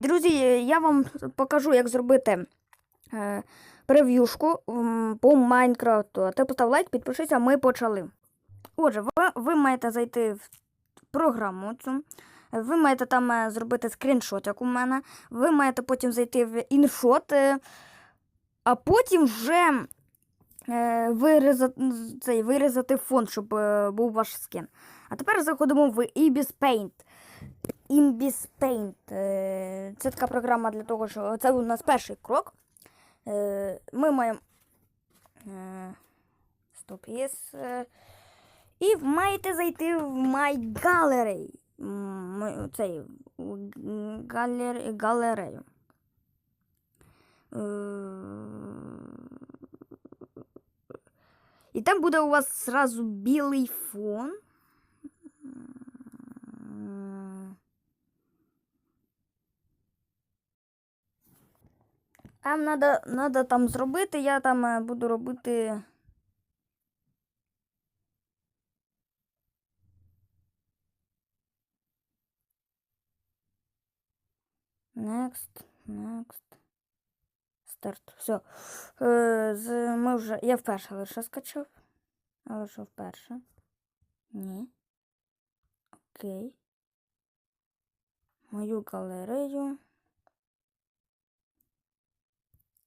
Друзі, я вам покажу, як зробити е, прев'юшку по Майнкрафту. А ти постав лайк, підпишися, ми почали. Отже, ви, ви маєте зайти в програму цю. Ви маєте там е, зробити скріншот, як у мене. Ви маєте потім зайти в іншот, е, а потім вже вирізати, цей, вирізати фон, щоб був ваш скін. А тепер заходимо в Ibis Paint. Imbis Paint. Е, Це така програма для того, що це у нас перший крок. Е, Ми маємо. е, Стоп, є. е, І маєте зайти в My Gallery. Цей галерею. І там буде у вас зразу білий фон. Там надо, надо там зробити, я там е, буду робити. Next, next. Старт. Все. Ми вже. Я вперше лише скачав. Але що вперше? Ні. Окей. Мою галерею.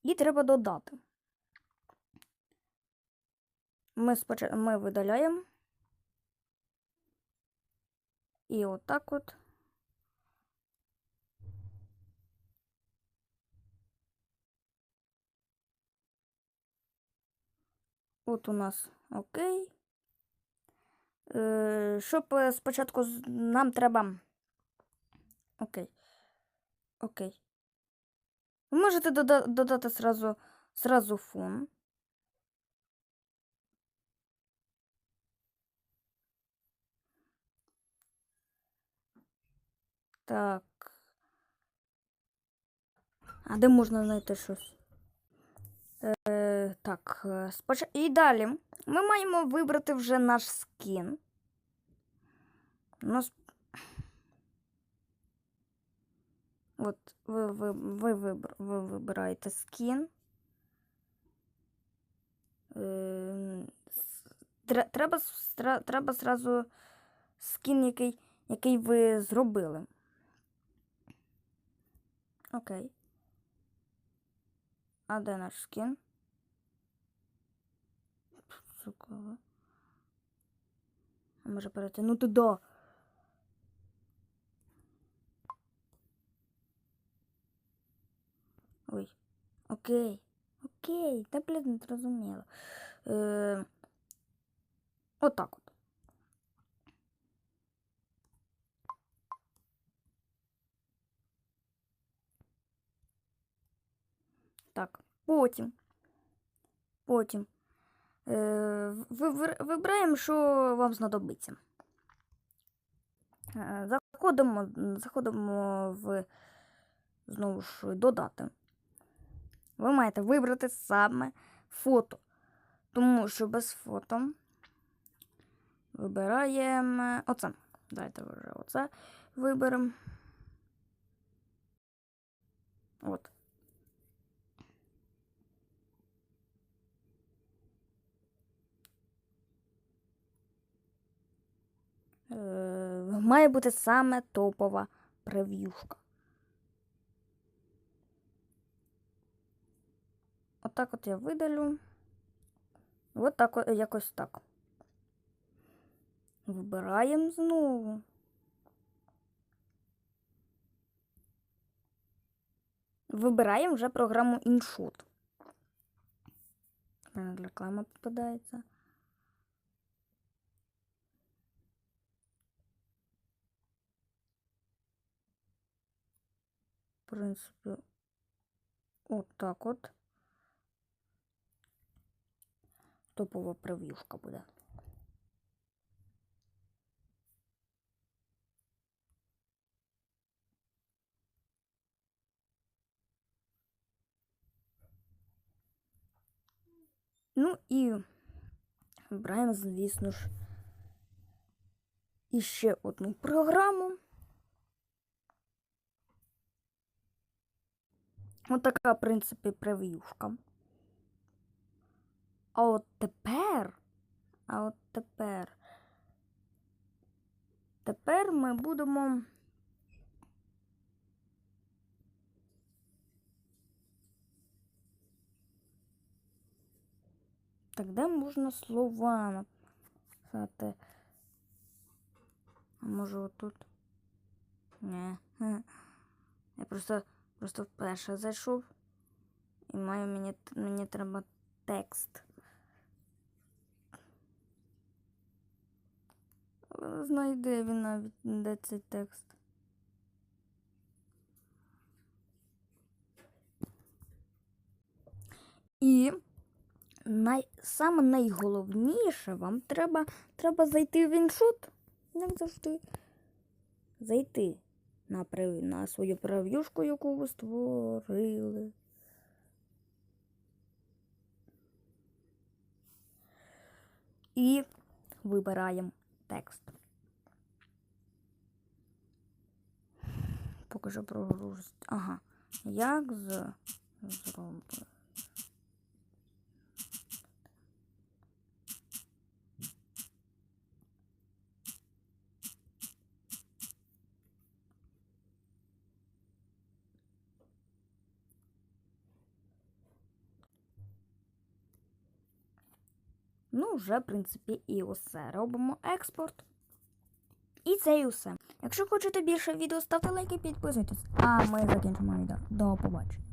І треба додати. Ми, спочатку, ми видаляємо. І отак от. От у нас окей. Е, щоб е, спочатку нам треба. Окей. Окей. Ви можете дода- додати сразу, сразу фон. Так. А де можна знайти щось? Е, так, е, споч... і далі ми маємо вибрати вже наш скін. У нас... От ви, ви, ви, вибр... ви вибираєте скін. Треба, треба зразу скін, який, який ви зробили. Окей. А де наш скін? Цікаво. А може перетягнути до. Окей. Окей. Та блін, не зрозуміло. Е... Отак от. Так, потім. Потім. Е, ви- ви- вибираємо, що вам знадобиться. Е, Заходимо, заходимо в знову ж додати. Ви маєте вибрати саме фото. Тому що без фото вибираємо оце. Давайте вже оце виберемо. От. Е, має бути саме топова прев'юшка. Отак от я видалю. От так якось так. Вибираємо знову. Вибираємо вже програму InShot. Реклама попадається. В принципі, от так от. Топова прев'юшка буде. Ну і вибираємо, звісно ж, іще одну програму. Ось така, в принципі, прев'юшка. А от тепер. А от тепер. Тепер ми будемо. Де можна слова написати? А може отут? Ні. Ге. Я просто, просто вперше зайшов. І маю мені, мені треба текст. Де він навіть, де цей текст. І най, саме найголовніше вам треба, треба зайти в іншут. Як завжди. Зайти на, на свою прев'юшку, яку ви створили. І вибираємо текст. Покажу прогрузить. Ага. Як з зробити? Ну, вже, в принципі, і усе. Робимо експорт. І це і усе. Якщо хочете більше відео, ставте лайки, підписуйтесь. А ми закінчимо відео. До побачення.